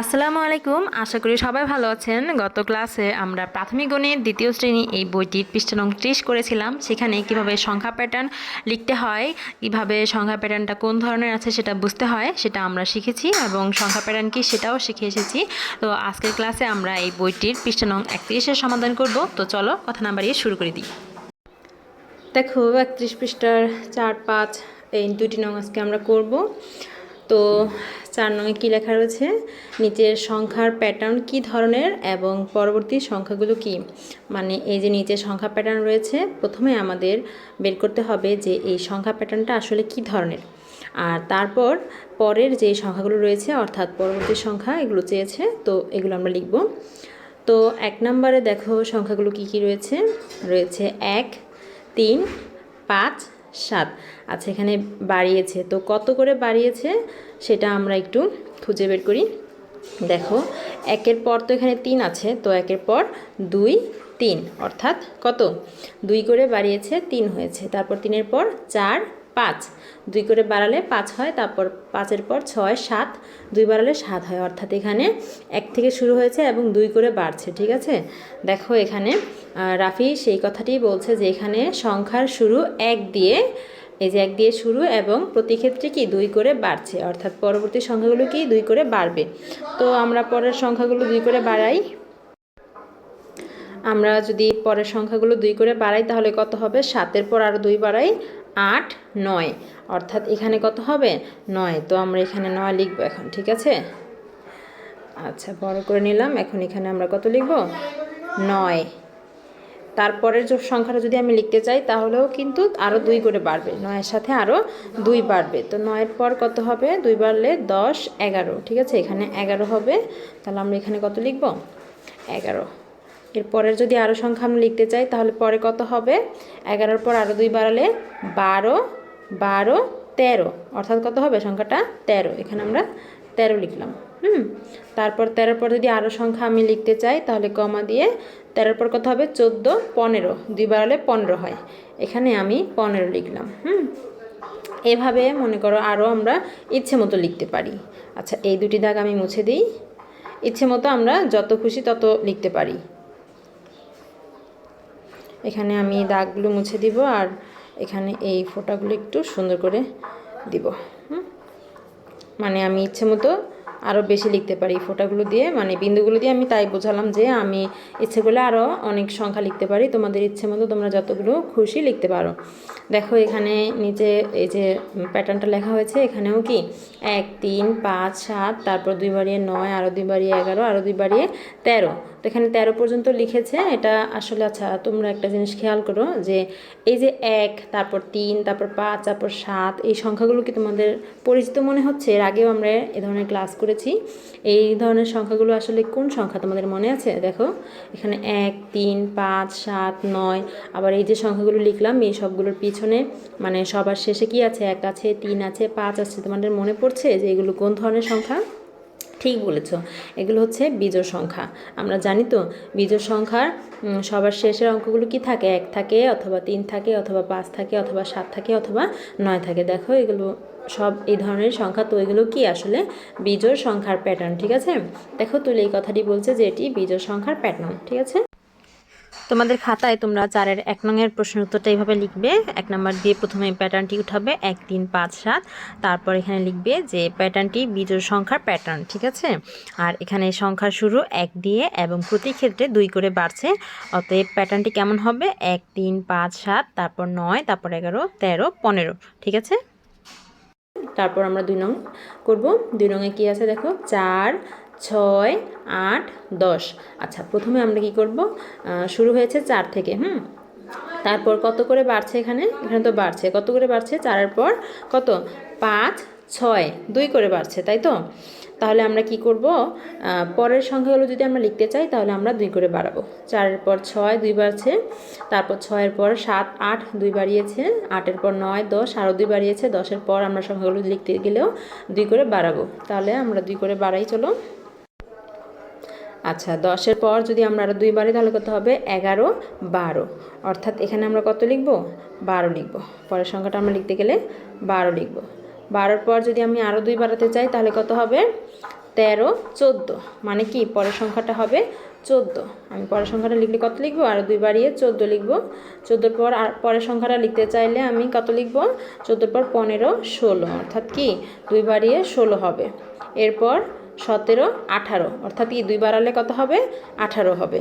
আসসালামু আলাইকুম। আশা করি সবাই ভালো আছেন। গত ক্লাসে আমরা প্রাথমিক গণিত, দ্বিতীয় শ্রেণি এই বইটির পৃষ্ঠা নং ত্রিশ করেছিলাম। সেখানে কীভাবে সংখ্যা প্যাটার্ন লিখতে হয়, কীভাবে সংখ্যা প্যাটার্নটা কোন ধরনের আছে সেটা বুঝতে হয়, সেটা আমরা শিখেছি এবং সংখ্যা প্যাটার্ন কি সেটাও শিখে এসেছি। তো আজকের ক্লাসে আমরা এই বইটির পৃষ্ঠা নং একত্রিশের সমাধান করব। তো চলো কথা না বাড়িয়ে শুরু করে দিই। দেখো, একত্রিশ পৃষ্ঠার চার, পাঁচ, এই দুটি নং আজকে আমরা করব। তো চার নঙে কী লেখা রয়েছে? নিচের সংখ্যার প্যাটার্ন কি ধরনের এবং পরবর্তী সংখ্যাগুলো কি? মানে এই যে নিচের সংখ্যা প্যাটার্ন রয়েছে, প্রথমে আমাদের বের করতে হবে যে এই সংখ্যা প্যাটার্নটা আসলে কি ধরনের। আর তারপর পরের যে সংখ্যাগুলো রয়েছে, অর্থাৎ পরবর্তী সংখ্যা, এগুলো চেয়েছে, তো এগুলো আমরা লিখব। তো এক নম্বরে দেখো সংখ্যাগুলো কি কি রয়েছে? রয়েছে এক, তিন, পাঁচ সাত। আচ্ছা এখানে বাড়িয়েছে। তো কত করে বাড়িয়েছে সেটা আমরা একটু খুঁজে বের করি। দেখো, একের পর তো এখানে তিন আছে, তো একের পর দুই, তিন। অর্থাৎ কত? দুই করে বাড়িয়েছে, তিন হয়েছে। তারপর তিনের পর চার পাঁচ। দুই করে বাড়ালে পাঁচ হয়, তারপর পাঁচের পর ছয়, সাত। দুই বাড়ালে সাত হয়। অর্থাৎ এখানে এক থেকে শুরু হয়েছে এবং দুই করে বাড়ছে, ঠিক আছে? দেখো এখানে রাফি সেই কথাটিই বলছে যে এখানে সংখ্যার শুরু এক দিয়ে, এই যে এক দিয়ে শুরু এবং প্রতি ক্ষেত্রে কি দুই করে বাড়ছে? অর্থাৎ পরবর্তী সংখ্যাগুলো কি দুই করে বাড়বে? তো আমরা পরের সংখ্যাগুলো দুই করে বাড়াই। আমরা যদি পরের সংখ্যাগুলো দুই করে বাড়াই তাহলে কত হবে? সাতের পর আরও দুই বাড়াই। আট, নয়। অর্থাৎ এখানে কত হবে? নয়। তো আমরা এখানে নয় লিখব এখন, ঠিক আছে? আচ্ছা বড় করে নিলাম। এখন এখানে আমরা কত লিখব? নয়। তারপরের যে সংখ্যাটা যদি আমি লিখতে চাই, তাহলেও কিন্তু আরও দুই করে বাড়বে। নয়ের সাথে আরও দুই বাড়বে। তো নয়ের পর কত হবে? দুই বাড়লে দশ, এগারো। ঠিক আছে? এখানে এগারো হবে। তাহলে আমরা এখানে কত লিখব? এগারো। এরপরের যদি আরও সংখ্যা আমি লিখতে চাই, তাহলে পরে কত হবে? এগারোর পর আরও দুই বাড়ালে বারো বারো, তেরো। অর্থাৎ কত হবে সংখ্যাটা? তেরো। এখানে আমরা তেরো লিখলাম। হুম? তারপর তেরোর পর যদি আরও সংখ্যা আমি লিখতে চাই, তাহলে কমা দিয়ে তেরোর পর কত হবে? চোদ্দ, পনেরো। দুই বাড়ালে পনেরো হয়। এখানে আমি পনেরো লিখলাম। হুম? এভাবে মনে করো আরও আমরা ইচ্ছে মতো লিখতে পারি। আচ্ছা এই দুটি দাগ আমি মুছে দিই। ইচ্ছে মতো আমরা যত খুশি তত লিখতে পারি। এখানে আমি দাগগুলো মুছে দিব আর এখানে এই ফোটাগুলো একটু সুন্দর করে দিব মানে আমি ইচ্ছে মতো আরও বেশি লিখতে পারি ফোঁটাগুলো দিয়ে। মানে বিন্দুগুলো দিয়ে আমি তাই বোঝালাম যে আমি ইচ্ছে করলে আরও অনেক সংখ্যা লিখতে পারি। তোমাদের ইচ্ছে মতো তোমরা যতগুলো খুশি লিখতে পারো। দেখো এখানে নিচে এই যে প্যাটার্নটা লেখা হয়েছে, এখানেও কি? এক, তিন, পাঁচ, সাত, তারপর দুই বাড়িয়ে নয় আরও দুই বাড়িয়ে এগারো আরও দুই বাড়িয়ে তেরো। তো এখানে তেরো পর্যন্ত লিখেছে। এটা আসলে আচ্ছা তোমরা একটা জিনিস খেয়াল করো যে এই যে এক, তারপর তিন, তারপর পাঁচ, তারপর সাত, এই সংখ্যাগুলো কি তোমাদের পরিচিত মনে হচ্ছে? এর আগেও আমরা এ ধরনের ক্লাস করেছি। এই ধরনের সংখ্যাগুলো আসলে কোন সংখ্যা তোমাদের মনে আছে? দেখো, এখানে এক, তিন, পাঁচ, সাত, নয়, আবার এই যে সংখ্যাগুলো লিখলাম, এই সবগুলোর পিছনে মানে সবার শেষে কি আছে? এক আছে, তিন আছে, পাঁচ আছে। তোমাদের মনে পড়ছে যে এগুলো কোন ধরনের সংখ্যা? ঠিক বলেছ। এগুলো হচ্ছে বিজোড় সংখ্যা। আমরা জানি তো বিজোড় সংখ্যার সবার শেষের অঙ্কগুলো কি থাকে? এক থাকে, অথবা তিন থাকে, অথবা পাঁচ থাকে, অথবা সাত থাকে, অথবা নয় থাকে। দেখো, এগুলো সব এই ধরনের সংখ্যা। তো এগুলো কি আসলে বিজোড় সংখ্যার প্যাটার্ন ঠিক আছে? দেখো, তুলে এই কথাটি বলছে যে এটি বিজোড় সংখ্যার প্যাটার্ন ঠিক আছে? তোমাদের খাতায় তোমরা চারের এক নংয়ের প্রশ্ন উত্তরটা এইভাবে লিখবে। এক নম্বর দিয়ে প্রথমে প্যাটার্নটি উঠাবে, এক, তিন, পাঁচ, সাত। তারপর এখানে লিখবে যে প্যাটার্নটি বিজোড় সংখ্যার প্যাটার্ন ঠিক আছে? আর এখানে সংখ্যা শুরু এক দিয়ে এবং প্রতি ক্ষেত্রে দুই করে বাড়ছে। অতএব প্যাটার্নটি কেমন হবে? এক, তিন, পাঁচ, সাত, তারপর নয়, তারপর এগারো, তেরো, পনেরো, ঠিক আছে? তারপর আমরা দুই নং করব। দুই নংয়ে কী আছে দেখো? চার ছয়, আট, দশ। আচ্ছা প্রথমে আমরা কি করব? শুরু হয়েছে চার থেকে, হুম? তারপর কত করে বাড়ছে এখানে? এখানে তো বাড়ছে। কত করে বাড়ছে? চারের পর কত? পাঁচ, ছয়, দুই করে বাড়ছে, তাই তো? তাহলে আমরা কি করব? পরের সংখ্যাগুলো যদি আমরা লিখতে চাই, তাহলে আমরা দুই করে বাড়াবো। চারের পর ছয়, দুই বাড়ছে। তারপর ছয়ের পর সাত, আট, দুই বাড়িয়েছে। আটের পর নয়, দশ, আরও দুই বাড়িয়েছে। দশের পর আমরা সংখ্যাগুলো লিখতে গেলেও দুই করে বাড়াবো। তাহলে আমরা দুই করে বাড়াই, চলো। আচ্ছা দশের পর যদি আমরা আরও দুই বাড়ি তাহলে কত হবে এগারো, বারো। অর্থাৎ এখানে আমরা কত লিখব? বারো লিখব। পরের সংখ্যাটা আমরা লিখতে গেলে বারো লিখব। বারোর পর যদি আমি আরও দুই বাড়াতে চাই, তাহলে কত হবে? তেরো, চোদ্দ। মানে কি? পরের সংখ্যাটা হবে চোদ্দ। আমি পরের সংখ্যাটা লিখলে কত লিখব? আর দুই বাড়িয়ে চোদ্দ লিখব। চোদ্দোর পর আর পরের সংখ্যাটা লিখতে চাইলে আমি কত লিখব? চোদ্দোর পর পনেরো, ষোলো। অর্থাৎ কি? দুই বাড়িয়ে ষোলো হবে। এরপর সতেরো, আঠারো। অর্থাৎ কি দুই বাড়ালে কত হবে? আঠারো হবে।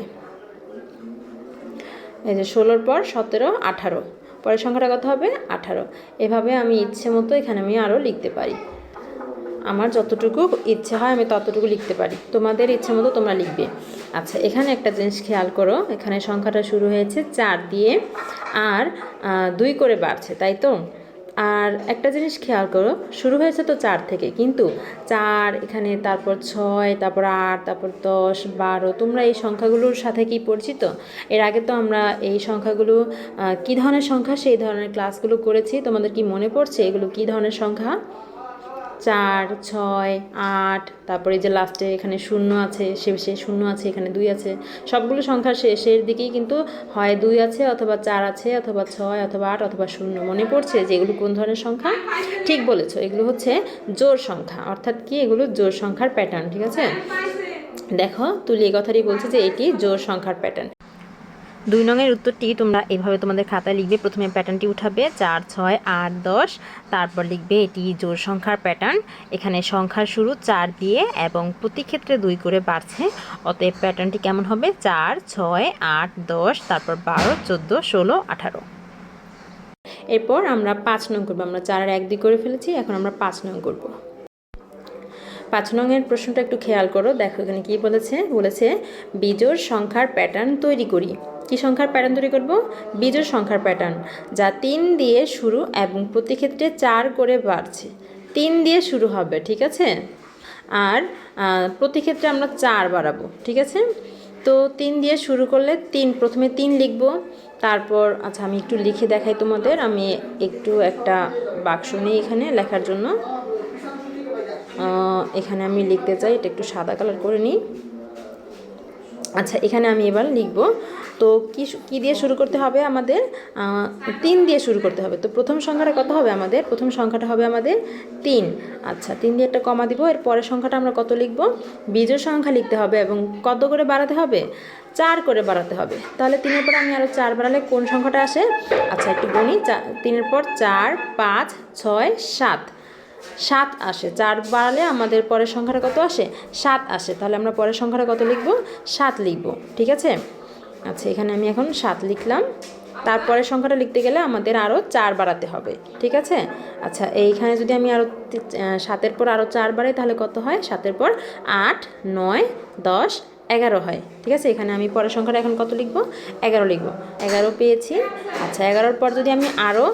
এই যে ষোলোর পর সতেরো, আঠারো। পরের সংখ্যাটা কত হবে? আঠারো। এভাবে আমি ইচ্ছে মতো এখানে আমি আরও লিখতে পারি। আমার যতটুকু ইচ্ছে হয় আমি ততটুকু লিখতে পারি। তোমাদের ইচ্ছে মতো তোমরা লিখবে। আচ্ছা এখানে একটা জিনিস খেয়াল করো। এখানে সংখ্যাটা শুরু হয়েছে চার দিয়ে আর দুই করে বাড়ছে, তাই তো? আর একটা জিনিস খেয়াল করো, শুরু হয়েছে তো চার থেকে, কিন্তু চার, এখানে তারপর ছয়, তারপর আট, তারপর দশ, বারো, তোমরা এই সংখ্যাগুলোর সাথে কি পরিচিত? এর আগে তো আমরা এই সংখ্যাগুলো কি ধরনের সংখ্যা, সেই ধরনের ক্লাসগুলো করেছি, তোমাদের কি মনে পড়ছে এগুলো কী ধরনের সংখ্যা? চার, ছয়, আট, তারপরে যে লাস্টে এখানে শূন্য আছে শেষে শূন্য আছে, এখানে দুই আছে, সবগুলো সংখ্যার শেষের দিকেই কিন্তু হয় দুই আছে অথবা চার আছে অথবা ছয় অথবা আট অথবা শূন্য। মনে পড়ছে যে এগুলো কোন ধরনের সংখ্যা? ঠিক বলেছ, এগুলো হচ্ছে জোর সংখ্যা। অর্থাৎ কি? এগুলো জোর সংখ্যার প্যাটার্ন ঠিক আছে? দেখো, তুলি এই কথাটি বলছে যে এটি জোর সংখ্যার প্যাটার্ন দুই নঙের উত্তরটি তোমরা এভাবে তোমাদের খাতায় লিখবে। প্রথমে প্যাটার্নটি উঠাবে, চার, ছয়, আট, দশ, তারপর লিখবে এটি জোর সংখ্যার প্যাটার্ন এখানে সংখ্যার শুরু চার দিয়ে এবং প্রতি ক্ষেত্রে দুই করে বাড়ছে। অতএব প্যাটার্নটি কেমন হবে? চার, ছয়, আট, দশ, তারপর বারো, চোদ্দ, ষোলো, আঠারো। এরপর আমরা পাঁচ নং করব। আমরা চার আর এক দুই করে ফেলেছি, এখন আমরা পাঁচ নং করব। পাঁচ নংয়ের প্রশ্নটা একটু খেয়াল করো। দেখো এখানে কি বলেছে? বলেছে, বিজোড় সংখ্যার প্যাটার্ন তৈরি করি। কি সংখ্যার প্যাটার্ন তৈরি করব? বিজোড় সংখ্যার প্যাটার্ন যা তিন দিয়ে শুরু এবং প্রতি ক্ষেত্রে চার করে বাড়ছে। তিন দিয়ে শুরু হবে, ঠিক আছে? আর প্রতি ক্ষেত্রে আমরা চার বাড়াবো, ঠিক আছে? তো তিন দিয়ে শুরু করলে তিন, প্রথমে তিন লিখব। তারপর আচ্ছা আমি একটু লিখে দেখাই তোমাদের। আমি একটু একটা বাক্স নিই এখানে লেখার জন্য। এখানে আমি লিখতে চাই, এটা একটু সাদা কালার করে নিই। আচ্ছা এখানে আমি এবার লিখব। তো কি কি দিয়ে শুরু করতে হবে আমাদের? তিন দিয়ে শুরু করতে হবে। তো প্রথম সংখ্যাটা কত হবে আমাদের? প্রথম সংখ্যাটা হবে আমাদের তিন। আচ্ছা তিন দিয়ে একটা কমা দিব। এর পরের সংখ্যাটা আমরা কত লিখব? বীজের সংখ্যা লিখতে হবে এবং কত করে বাড়াতে হবে? চার করে বাড়াতে হবে। তাহলে তিনের পর আমি আরও চার বাড়ালে কোন সংখ্যাটা আসে? আচ্ছা একটু গণি চা- তিনের পর চার, পাঁচ, ছয়, সাত। সাত আসে। চার বাড়ালে আমাদের পরের সংখ্যাটা কত আসে? সাত আসে। তাহলে আমরা পরের সংখ্যাটা কত লিখব? সাত লিখব। ঠিক আছে? আচ্ছা এখানে আমি এখন সাত লিখলাম। তারপরের সংখ্যাটা লিখতে গেলে আমাদের আরও চার বাড়াতে হবে। ঠিক আছে? আচ্ছা এইখানে যদি আমি আরও সাতের পর আরও চার বাড়াই তাহলে কত হয়? সাতের পর আট, নয়, দশ এগারো হয়, ঠিক আছে? এখানে আমি পরের সংখ্যাটা এখন কত লিখব? এগারো লিখব। এগারো পেয়েছি। আচ্ছা এগারোর পর যদি আমি আরও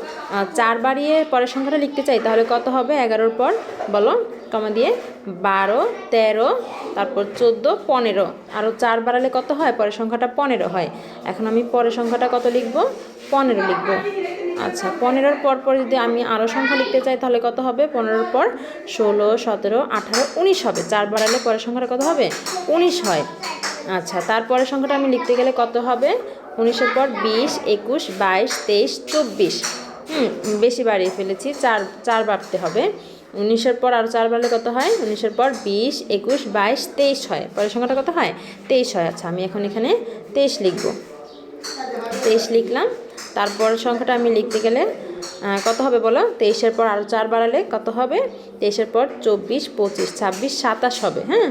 চার বাড়িয়ে পরের সংখ্যাটা লিখতে চাই, তাহলে কত হবে? এগারোর পর, বলো, কমা দিয়ে বারো, তেরো, তারপর চোদ্দ, পনেরো। আরও চার বাড়ালে কত হয়? পরের সংখ্যাটা পনেরো হয়। এখন আমি পরের সংখ্যাটা কত লিখব? পনেরো লিখব। আচ্ছা পনেরোর পর পর যদি আমি আরও সংখ্যা লিখতে চাই, তাহলে কত হবে? পনেরোর পর ষোলো, সতেরো, আঠারো, উনিশ হবে। চার বাড়ালে পরের সংখ্যাটা কত হবে? উনিশ হয়। আচ্ছা তারপরের সংখ্যাটা আমি লিখতে গেলে কত হবে? উনিশের পর বিশ, একুশ, বাইশ, তেইশ, চব্বিশ। হুম, বেশি বাড়িয়ে ফেলেছি, চার চার বাড়তে হবে। উনিশের পর আরও চার বাড়লে কত হয়? উনিশের পর বিশ, একুশ, বাইশ, তেইশ হয়। পরের সংখ্যাটা কত হয়? তেইশ হয়। আচ্ছা আমি এখন এখানে তেইশ লিখব। তেইশ লিখলাম। তারপর সংখ্যাটা আমি লিখতে গেলে কত হবে বলো? তেইশের পর আরও চার বাড়ালে কত হবে? তেইশের পর চব্বিশ, পঁচিশ, ছাব্বিশ, সাতাশ হবে হ্যাঁ?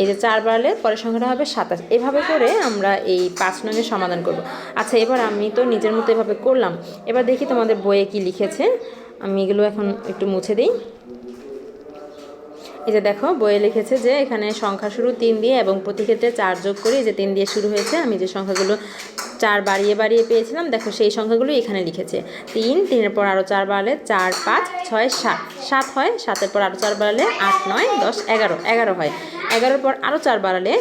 এই যে চার বাড়ালে পরের সংখ্যাটা হবে সাতাশ। এভাবে করে আমরা এই পাঁচ নঙের সমাধান করব। আচ্ছা এবার আমি তো নিজের মতো এভাবে করলাম। এবার দেখি তোমাদের বইয়ে কি লিখেছে। আমি এগুলো এখন একটু মুছে দিই। এই যে দেখো, বইয়ে লিখেছে যে এখানে সংখ্যা শুরু তিন দিয়ে এবং প্রতি ক্ষেত্রে চার যোগ করি যে তিন দিয়ে শুরু হয়েছে, আমি যে সংখ্যাগুলো চার বাড়িয়ে বাড়িয়ে পেয়েছিলাম, দেখো সেই সংখ্যাগুলো এখানে লিখেছে। তিন, তিনের পর আরও চার বাড়ালে চার, পাঁচ, ছয়, সাত। সাত হয়, সাতের পর আরও চার বাড়ালে আট, নয়, দশ, এগারো। এগারো হয়। এগারোর পর আরও চার বাড়ালে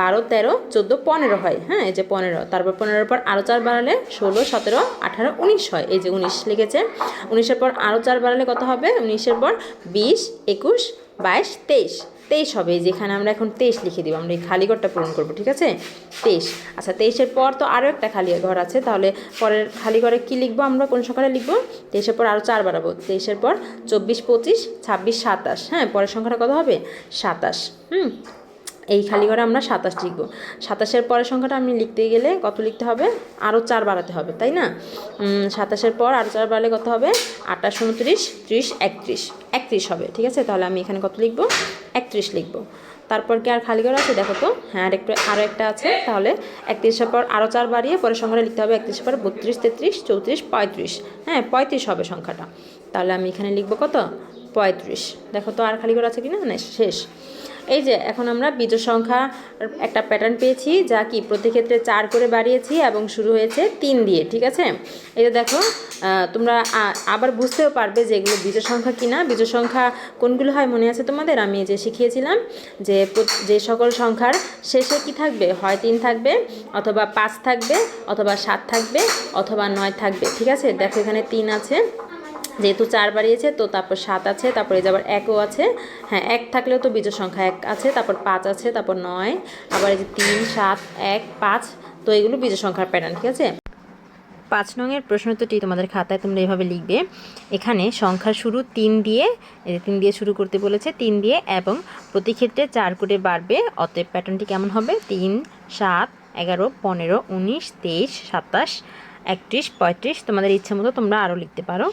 বারো, তেরো, চোদ্দ, পনেরো হয় হ্যাঁ এই যে পনেরো। তারপর পনেরোর পর আরও চার বাড়ালে ষোলো, সতেরো, আঠারো, উনিশ হয়, এই যে উনিশ লিখেছে। উনিশের পর আরও চার বাড়ালে কত হবে? উনিশের পর বিশ, একুশ বাইশ, তেইশ। তেইশ হবে যেখানে আমরা এখন তেইশ লিখে দিব, আমরা এই খালি ঘরটা পূরণ করব, ঠিক আছে? তেইশ। আচ্ছা তেইশের পর তো আরও একটা খালি ঘর আছে, তাহলে পরের খালি ঘরে কী লিখব আমরা? কোন সংখ্যাটা লিখব? তেইশের পর আরও চার বাড়াবো, তেইশের পর চব্বিশ, পঁচিশ, ছাব্বিশ, সাতাশ। হ্যাঁ পরের সংখ্যাটা কত হবে? সাতাশ। হুম? এই খালি ঘরে আমরা সাতাশ লিখব। সাতাশের পরের সংখ্যাটা আমি লিখতে গেলে কত লিখতে হবে? আরও চার বাড়াতে হবে, তাই না? সাতাশের পর আরও চার বাড়ালে কত হবে? আঠাশ, উনত্রিশ, ত্রিশ, একত্রিশ। একত্রিশ হবে, ঠিক আছে? তাহলে আমি এখানে কত লিখব? একত্রিশ লিখব। তারপর কি আর খালি ঘর আছে? দেখো তো হ্যাঁ আর একটু, আরও একটা আছে। তাহলে একত্রিশের পর আরও চার বাড়িয়ে পরের সংখ্যাটা লিখতে হবে একত্রিশের পর বত্রিশ, তেত্রিশ, চৌত্রিশ, পঁয়ত্রিশ। হ্যাঁ পঁয়ত্রিশ হবে সংখ্যাটা। তাহলে আমি এখানে লিখব কত? পঁয়ত্রিশ। দেখো তো আর খালি ঘর আছে কি না, শেষ। এই যে, এখন আমরা বিজোড় সংখ্যা একটা প্যাটার্ন পেয়েছি যা কি প্রতি ক্ষেত্রে চার করে বাড়িয়েছি এবং শুরু হয়েছে তিন দিয়ে, ঠিক আছে? এই যে দেখো তোমরা আবার বুঝতেও পারবে যে এগুলো বিজোড় সংখ্যা কি না বিজোড় সংখ্যা কোনগুলো হয় মনে আছে তোমাদের? আমি যে শিখিয়েছিলাম যে যে সকল সংখ্যার শেষে কি থাকবে? হয় তিন থাকবে, অথবা পাঁচ থাকবে, অথবা সাত থাকবে, অথবা নয় থাকবে, ঠিক আছে? দেখো এখানে তিন আছে। যেহেতু চার বাড়িয়েছে, তো তারপর সাত আছে, তারপর এই যে আবার একও আছে। হ্যাঁ এক থাকলেও তো বীজের সংখ্যা এক আছে, তারপর পাঁচ আছে, তারপর নয়, আবার এই যে তিন, সাত, এক, পাঁচ, তো এগুলো বীজের সংখ্যার প্যাটার্ন ঠিক আছে? পাঁচ নংয়ের প্রশ্নোত্তরটি তোমাদের খাতায় তোমরা এভাবে লিখবে। এখানে সংখ্যার শুরু তিন দিয়ে তিন দিয়ে শুরু করতে বলেছে, তিন দিয়ে এবং প্রতি ক্ষেত্রে চার করে বাড়বে, অতএব প্যাটার্নটি কেমন হবে? তিন, সাত, এগারো, পনেরো, উনিশ, তেইশ, সাতাশ, একত্রিশ, পঁয়ত্রিশ, তোমাদের ইচ্ছে মতো তোমরা আরও লিখতে পারো।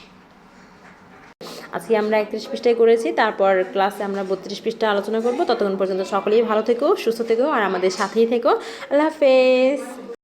আজকে আমরা একত্রিশ পৃষ্ঠায় করেছি, তারপর ক্লাসে আমরা বত্রিশ পৃষ্ঠা আলোচনা করব। ততক্ষণ পর্যন্ত সকলেই ভালো থেকো, সুস্থ থেকো, আর আমাদের সাথেই থেকো। আল্লাহ হাফেজ।